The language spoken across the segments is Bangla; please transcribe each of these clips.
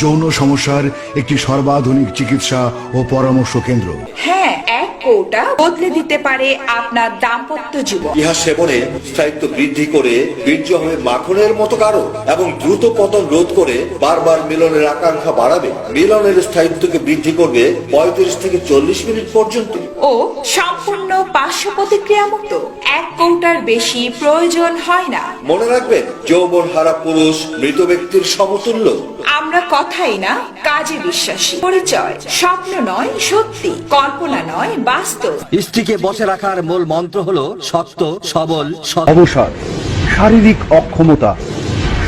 যৌন সমস্যার একটি সর্বাধুনিক চিকিৎসা ও পরামর্শ কেন্দ্র। হ্যাঁ এক কৌটা বদলে দিতে পারে আপনার দাম্পত্য জীবন। ইহা সেবনে স্থায়িত্ব বৃদ্ধি করে বীর্য হবে মাখনের মতো কারও এবং দ্রুত পতন রোধ করে বারবার মিলনের আকাঙ্ক্ষা বাড়াবে। মিলনের স্থায়িত্বকে বৃদ্ধি করবে পঁয়ত্রিশ থেকে চল্লিশ মিনিট পর্যন্ত। ও সম্পূর্ণ পার্শ্ব প্রতিক্রিয়া মুক্ত। এক কৌটার বেশি প্রয়োজন হয় না। মনে রাখবেন যৌবন হারা পুরুষ মৃত ব্যক্তির সমতুল্য। আমরা কথাই না কাজে বিশ্বাসী। পরিচয় স্বপ্ন নয় সত্যি। কল্পনা নয় বাস্তব। স্ত্রীকে বসে রাখার মূল মন্ত্র হলো শক্ত সবল সৎ। অবসাদ শারীরিক অক্ষমতা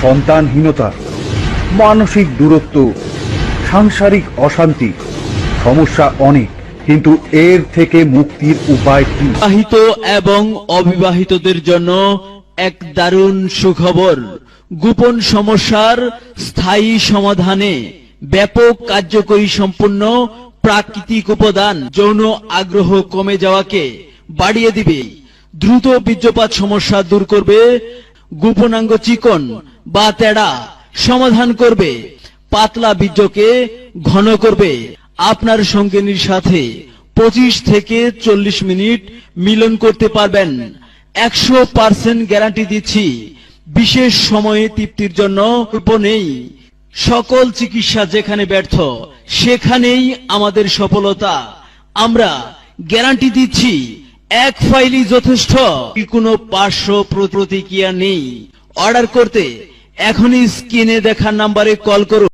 সন্তানহীনতা মানসিক দূরত্ব সাংসারিক অশান্তি সমস্যা অনেক কিন্তু এর থেকে মুক্তির উপায় কি? বিবাহিত এবং অবিবাহিতদের জন্য এক দারুণ সুখবর। গোপন সমস্যার স্থায়ী সমাধানে ব্যাপক কার্যকরী সম্পূর্ণ প্রাকৃতিক উপাদান যৌন আগ্রহ কমে যাওয়াকে বাড়িয়ে দিবে। দ্রুত বীর্যপাত সমস্যা দূর করবে। গোপনাঙ্গ চিকন বা তেড়া সমাধান করবে। পাতলা বীর্যকে ঘন করবে। আপনার সঙ্গিনীর সাথে পঁচিশ থেকে চল্লিশ মিনিট মিলন করতে পারবেন। একশো পার্সেন্ট গ্যারান্টি দিচ্ছি। বিশেষ সময়ে তৃপ্তির জন্য অল্প নেই। সকল চিকিৎসা যেখানে ব্যর্থ, সেখানেই আমাদের সফলতা। আমরা গ্যারান্টি দিচ্ছি, এক ফাইলই যথেষ্ট। কোনো পার্শ্ব প্রতিক্রিয়া নেই। অর্ডার করতে এখনই স্ক্রিনে দেখার নাম্বারে কল করুন।